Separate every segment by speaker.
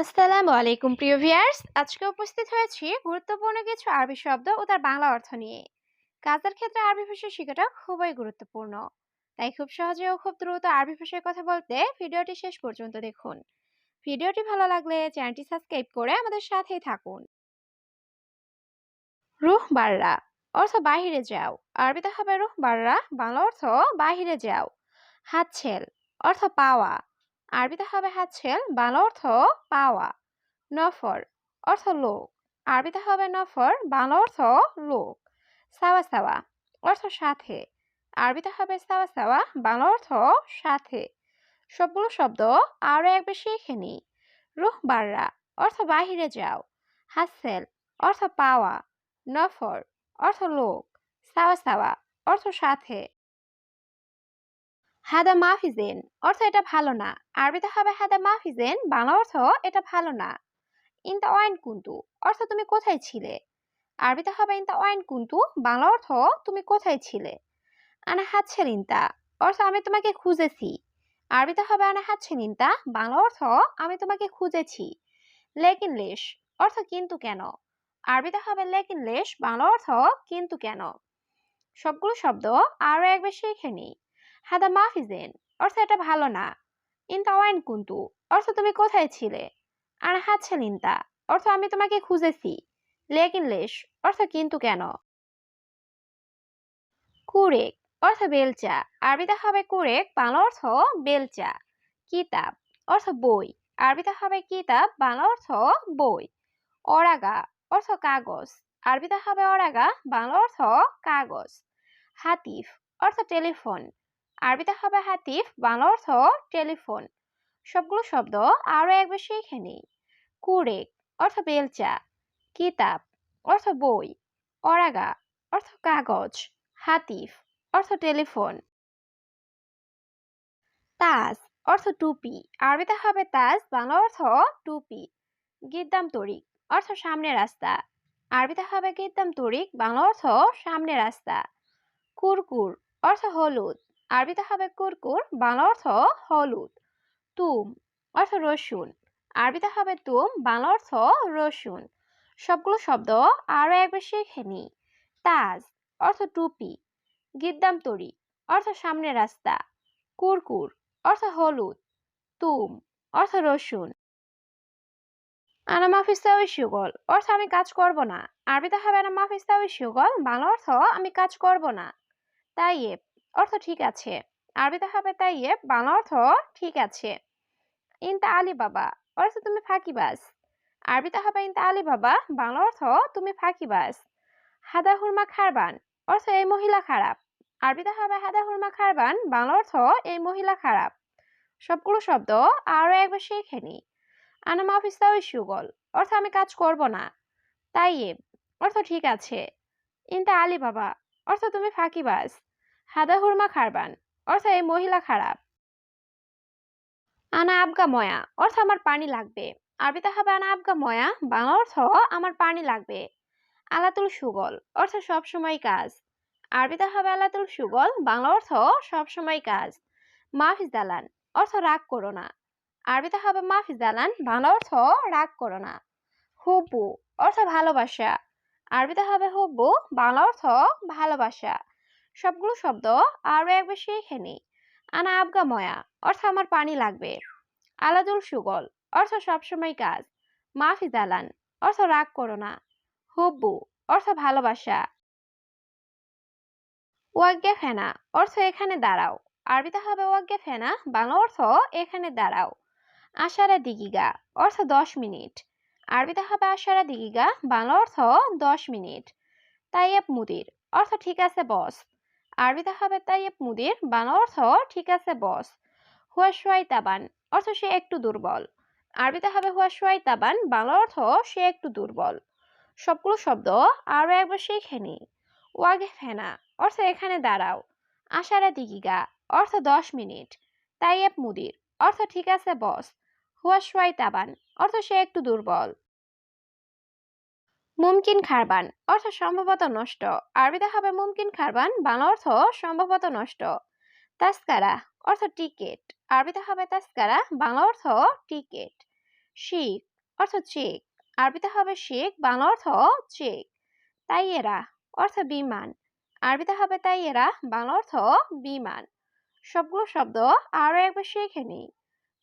Speaker 1: আসসালামু আলাইকুম, প্রিয় ভিউয়ার্স। আজকে উপস্থিত হয়েছি গুরুত্বপূর্ণ কিছু আরবি শব্দ ও তার বাংলা অর্থ নিয়ে। কাজের ক্ষেত্রে আরবি ভাষা শেখাটা খুবই গুরুত্বপূর্ণ। তাই খুব সহজে ও খুব দ্রুত আরবি ভাষায় কথা বলতে ভিডিওটি শেষ পর্যন্ত দেখুন। ভিডিওটি ভালো লাগলে চ্যানেলটি সাবস্ক্রাইব করে আমাদের সাথেই থাকুন। রুহ বাররা, অর্থ বাহিরে যাও। আরবিতে হবে রুহ বাররা, বাংলা অর্থ বাহিরে যাও। হাতছেল, অর্থ পাওয়া। আরবিতে হবে হাতছেল বাংলা অর্থ পাওয়া, নফর অর্থ লোক। আরবিতে হবে নফর, বাংলা অর্থ লোক। সাওয়া সাওয়া অর্থ সাথে। আরবিতে হবে সাওয়া সাওয়া, বাংলা অর্থ সাথে। সবগুলো শব্দ আরও এক বেশি শিখে নিই। রুহ বাররা অর্থ বাহিরে যাও। হাসেল অর্থ পাওয়া, নফর অর্থ লোক। সাওয়া সাওয়া অর্থ সাথে। হাদা মাফিজেন অর্থ এটা ভালো না। আরবিতে হবে হাদা মাফিজেন বাংলা অর্থ এটা ভালো না ইনতা ওয়াইন কুন্তু অর্থ তুমি কোথায় ছিলে আরবিতে হবে ইনতা ওয়াইন কুন্তু বাংলা অর্থ তুমি কোথায় ছিলে আনা হাতছে ইনতা অর্থ আমি তোমাকে খুঁজেছি আরবিতে হবে আনা হাতছে ইনতা বাংলা অর্থ আমি তোমাকে খুঁজেছি লেকিন লেশ অর্থ কিন্তু কেন আরবিতে হবে লেকিন লেশ বাংলা অর্থ কিন্তু কেন সবগুলো শব্দ আরও একবার শিখে নিই। হাদা মাফিজেন অর্থ এটা ভালো না। ইনতা ওয়াইন কুন্তু, অর্থ তুমি কোথায় ছিলে? আর হাতছে লিনতা, অর্থ আমি তোমাকে খুঁজেছি। লেকিন লেশ, অর্থ কিন্তু কেন? কুরেক, অর্থ বেলচা। আরবিতে হবে কুরেক, বাংলা অর্থ বেলচা। কিতাব, অর্থ বই। আরবিতে হবে কিতাব, বাংলা অর্থ বই। অরাগা, অর্থ কাগজ। আরবিতে হবে অরাগা, বাংলা অর্থ কাগজ। হাতিফ, অর্থ টেলিফোন। আরবিতে হবে হাতিফ, বাংলা অর্থ টেলিফোন। সবগুলো শব্দ আরও একবার শিখে নিই। কুরেক অর্থ বেলচা, কিতাব অর্থ বই, অরাগা অর্থ কাগজ, হাতিফ অর্থ টেলিফোন। তাজ অর্থ টুপি, আরবিতে হবে তাজ, বাংলা অর্থ টুপি। গিদ্দাম তরিক অর্থ সামনে রাস্তা, আরবিতে হবে গিদ্দাম তরিক, বাংলা অর্থ সামনে রাস্তা। কুরকুর অর্থ হলুদ আরবিতে হবে কুরকুর, বাংলা অর্থ হলুদ। তুম অর্থ রসুন। আরবিতে হবে তুম, বাংলা অর্থ রসুন। সবগুলো শব্দ আরও একবার শিখে নিই। তাজ অর্থ টুপি। গিদ্দাম তরি অর্থ সামনে রাস্তা। কুরকুর অর্থ হলুদ। তুম অর্থ রসুন। আনা মাফিস্তাউই সুগল অর্থ আমি কাজ করব না। আরবিতে হবে আনা মাফিস্তাউই সুগল, বাংলা অর্থ আমি কাজ করব না। তাইয়েব অর্থ ঠিক আছে। আরবিতে হবে তাইয়েব বাংলা অর্থ ঠিক আছে। ইনতা আলী বাবা অর্থ তুমি ফাঁকিবাজ আরবিতে হবে ইনতা আলী বাবা বাংলা অর্থ তুমি ফাঁকিবাজ হাদা হুরমা খারবান, অর্থ এই মহিলা খারাপ। আরবিতে হবে হাদা হুরমা খারবান, বাংলা অর্থ এই মহিলা খারাপ। সবগুলো শব্দ আরও একবার শিখে নি। আনা মাফিস্তাও সুগল, অর্থ আমি কাজ করব না। তাইয়েব অর্থ ঠিক আছে। ইনতা আলী বাবা অর্থ তুমি ফাঁকিবাজ হাদা হুরমা খারবান অর্থ এই মহিলা খারাপ। আনা আবগা ময়া অর্থ আমার পানি লাগবে। আরবিতে হবে আনা আবগা ময়া, বাংলা অর্থ আমার পানি লাগবে। আলাতুল সুগল অর্থ সবসময় কাজ। আরবিতে হবে আলাতুল সুগল, বাংলা অর্থ সবসময় কাজ। মাফিজ দালান, অর্থ রাগ করো না। আরবিতে হবে মাফিজ দালান, বাংলা অর্থ রাগ করো না। হুব্বু অর্থ ভালোবাসা। আরবিতে হবে হুব্বু, বাংলা অর্থ ভালোবাসা। সবগুলো শব্দ আরও একবার শিখে নিই। আনা আবগা ময়া, অর্থ আমার পানি লাগবে। আলাদুল সুগল, অর্থ সবসময় কাজ। মাফি দালান, অর্থ রাগ করো না। হুব্বু, অর্থ ভালোবাসা। ওয়াগ্যা ফেনা, অর্থ এখানে দাঁড়াও। আরবিতে হবে ওয়াগ্যা ফেনা, বাংলা অর্থ এখানে দাঁড়াও। আশারা দিগিগা, অর্থ দশ মিনিট। আরবিতে হবে আশারা দিগিগা, বাংলা অর্থ দশ মিনিট। তাইয়েব মুদির, অর্থ ঠিক আছে বস। আরবিতে হবে তাইয়েব মুদির বাংলা অর্থ, ঠিক আছে, বস। হুয়া সোয়াই তাবান অর্থ, সে একটু দুর্বল আরবিতে হবে হুয়া সোয়াই তাবান বাংলা অর্থ, সে একটু দুর্বল সবগুলো শব্দ আরও একবার শিখে নি। ওয়াগে ফেনা অর্থ, এখানে দাঁড়াও আশারা দিগিগা অর্থ, দশ মিনিট তাইয়েব মুদির অর্থ, ঠিক আছে, বস হুয়া সোয়াই তাবান অর্থ, সে একটু দুর্বল মুমকিন খারবান, অর্থ সম্ভবত নষ্ট। আরবিতে হবে মুমকিন খারবান, বাংলা অর্থ সম্ভবত নষ্ট। তাস্কারা অর্থ টিকেট। আরবিতে হবে তাস্কারা বাংলা অর্থ টিকেট। শিখ, অর্থ চেক। আরবিতে হবে শেখ, বাংলা অর্থ চেক। তাইয়েরা, অর্থ বিমান। আরবিতে হবে তাইয়েরা, বাংলা অর্থ বিমান। সবগুলো শব্দ আরও একবার শিখে নিই।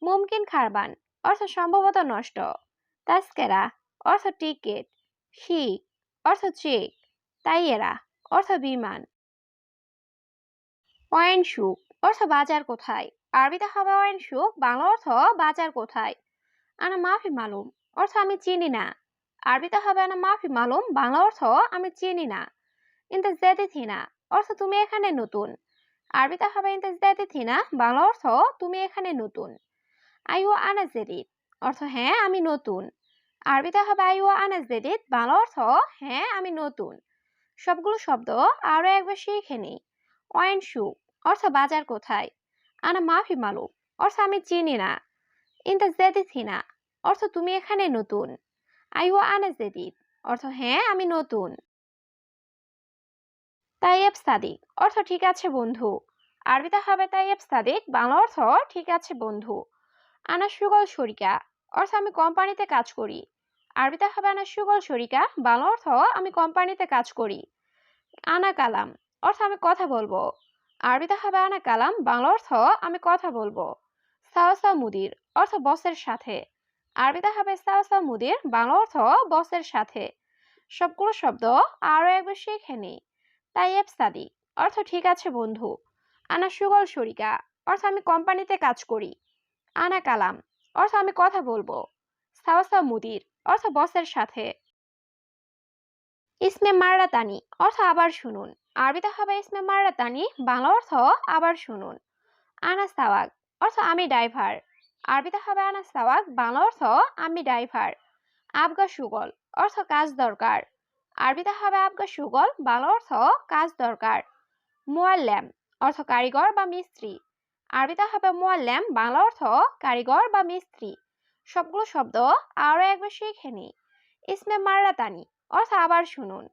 Speaker 1: মুমকিন খারবান, অর্থ সম্ভবত নষ্ট। তাস্কেরা অর্থ টিকিট। শিখ অর্থ চেক তাইয়েরা অর্থ বিমান। অয়েন অর্থ বাজার কোথায়? আরবিতে হবে অয়েন সুখ, বাংলা অর্থ বাজার কোথায়? আনা মাফি মালুম, অর্থ আমি চিনি না। আরবিতে হবে আনা মাফি মালুম, বাংলা অর্থ আমি চিনি না। ইন্তা জেদিথিনা অর্থ তুমি এখানে নতুন। আরবিতে হবে ইন্তা জেদিথিনা, বাংলা অর্থ তুমি এখানে নতুন। আইও আনা জেদিদ অর্থ হ্যাঁ আমি নতুন। আরবিতে হবে আইও আনা জেদিদ বাংলা অর্থ হ্যাঁ আমি নতুন। সবগুলো শব্দ আরও একবার শিখে নিই। ওয়াইন শু, অর্থ বাজার কোথায়? আনা মাফি মালুম, অর্থ আমি চিনি না। ইন্তা জেদিথিনা অর্থ তুমি এখানে নতুন। আই আইও আনা জেদিদ অর্থ হ্যাঁ আমি নতুন। তাইয়েব সাদিক, অর্থ ঠিক আছে বন্ধু। আরবিতে হবে তাইয়েব সাদিক, বাংলা অর্থ ঠিক আছে বন্ধু। আনা সুগল শরিকা, অর্থ আমি কোম্পানিতে কাজ করি। আরবিতে হবে আনা সুগল শরিকা, বাংলা অর্থ আমি কোম্পানিতে কাজ করি। আনা কালাম, অর্থ আমি কথা বলব। আরবিতে হবে আনা কালাম, বাংলা অর্থ আমি কথা বলব। সাওসা মুদির, অর্থ বসের সাথে। আরবিতে হবে সাওসা মুদির, বাংলা অর্থ বসের সাথে। সবগুলো শব্দ আরও একবার শিখে নিই। তাইয়েব সাদিক অর্থ ঠিক আছে বন্ধু। আনা সুগল শরিকা, অর্থ আমি কোম্পানিতে কাজ করি। আনা কালাম, অর্থ আমি কথা বলব। সাওসা মুদির অর্থ বসের সাথে। ইসমে মাররাতানি, অর্থ আবার শুনুন। আরবিতে হবে ইসমে মাররাতানি, বাংলা অর্থ আবার শুনুন। আনা সাওয়াক অর্থ আমি ড্রাইভার। আরবিতে হবে আনা সাওয়াক বাংলা অর্থ আমি ড্রাইভার। আবগা সুগল, অর্থ কাজ দরকার। আরবিতে হবে আবগা সুগল, বাংলা অর্থ কাজ দরকার। মোয়াল্ল্যাম অর্থ কারিগর বা মিস্ত্রি। আরবিতে হবে মোয়াল্ল্যাম বাংলা অর্থ কারিগর বা মিস্ত্রি। সবগুলো শব্দ আরও একবার শিখে নি ইসমে মাররাতানি অর্থ আবার শুনুন।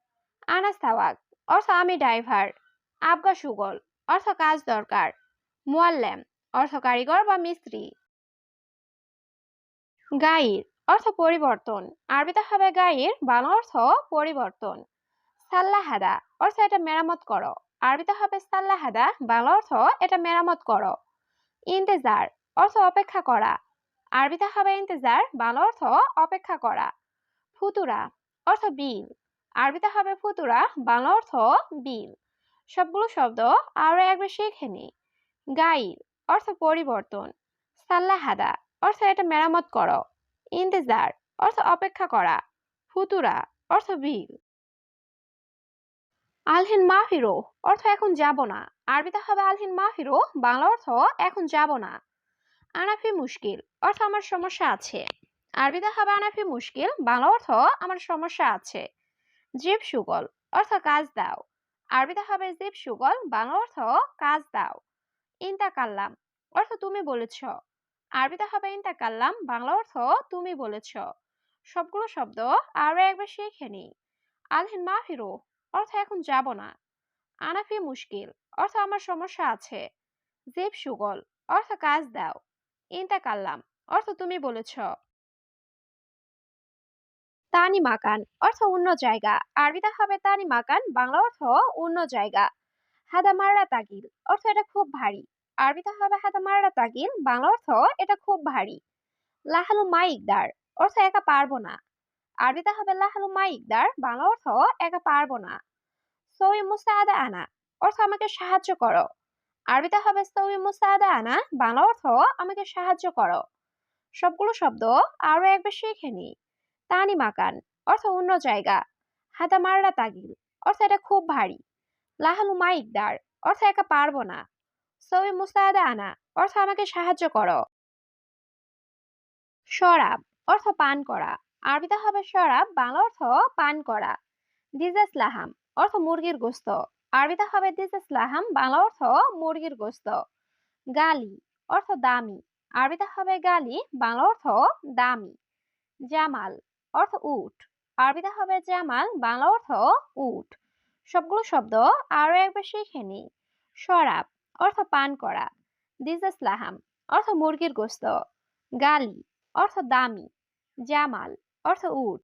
Speaker 1: আনা সাওয়াক অর্থ আমি ড্রাইভার। আবগা সুগল, অর্থ কাজ দরকার। মোয়াল্ল্যাম অর্থ কারিগর বা মিস্ত্রি। গাইর, অর্থ পরিবর্তন। আরবিতে হবে গাইর, বাংলা অর্থ পরিবর্তন। সাল্লাহাদা, অর্থ এটা মেরামত করো। আরবিতে হবে সাল্লাহাদা, বাংলা অর্থ এটা মেরামত করো। ইন্তেজার, অর্থ অপেক্ষা করা। আরবিতে হবে ইন্তেজার, বাংলা অর্থ অপেক্ষা করা। ফুতুরা, অর্থ বিল। আরবিতে হবে ফুতুরা, বাংলা অর্থ বিল। সবগুলো শব্দ আরও একবার শিখে নি গাইর অর্থ পরিবর্তন। সাল্লাহাদা, অর্থ এটা মেরামত করো। ইন্তেজার, অর্থ অপেক্ষা করা। ফুতুরা, অর্থ বিল। আলহিন মাহিরো অর্থ এখন যাব না। আরবিতে হবে আলহিন মাহিরো বাংলা অর্থ এখন যাব না। আনাফি মুশকিল, অর্থ আমার সমস্যা আছে। আরবিতে হবে আনাফি মুশকিল, বাংলা অর্থ আমার সমস্যা আছে। জিপ সুগল, অর্থ কাজ দাও। আরবিতে হবে জিপ সুগল, বাংলা অর্থ কাজ দাও। ইন্তা কাল্লাম অর্থ তুমি বলেছ। আরবিতে হবে ইন্তা কাল্লাম বাংলা অর্থ তুমি বলেছ। সবগুলো শব্দ আরও একবার শিখে নি আলহিন মাহিরো অর্থ এখন যাব না। আনাফি মুশকিল, অর্থ আমার সমস্যা আছে। জিপ সুগল, অর্থ কাজ দাও। ইন্তা কাল্লাম অর্থ তুমি বলেছ। তানি মাকান, অর্থ অন্য জায়গা। আরবিতে হবে তানি মাকান, বাংলা অর্থ অন্য জায়গা। হাদা মাররা তাগিল, অর্থ এটা খুব ভারী। আরবিতে হবে হাদা মাররা তাগিল, বাংলা অর্থ এটা খুব ভারী। লাহালু মাইকদার, অর্থ একা পারব না। আরবিতে হবে লাহালু মাইকদার, বাংলা অর্থ একা পারব না। সই মুসাদা আনা, অর্থ আমাকে সাহায্য করো। আরবিতে হবে সই মুসাদা আনা বাংলা অর্থ আমাকে সাহায্য করো। সবগুলো শব্দ আরও একবার শিখে নি তানি মাকান, অর্থ অন্য জায়গা। হাতা মাররা তাগিল, অর্থ এটা খুব ভারী। লাহালু মাইকদার, অর্থ একা পারব না। সই মুসাদা আনা অর্থ আমাকে সাহায্য করো। শরাব, অর্থ পান করা। আরবিতে হবে শরাব, বাংলা অর্থ পান করা। দিজাস লাহাম, অর্থ মুরগির গোস্ত। আরবিতে হবে দিজাস লাহাম বাংলা অর্থ মুরগির গোস্ত। গালি, অর্থ দামি। আরবিতে হবে, গালি বাংলা অর্থ দামি। জামাল, অর্থ উট। আরবিতে হবে, জামাল বাংলা অর্থ উট। সবগুলো শব্দ আরও একবার শিখে নি শরাব, অর্থ পান করা। দিজাস লাহাম অর্থ মুরগির গোস্ত। গালি, অর্থ দামি। জামাল, অর্থ উট।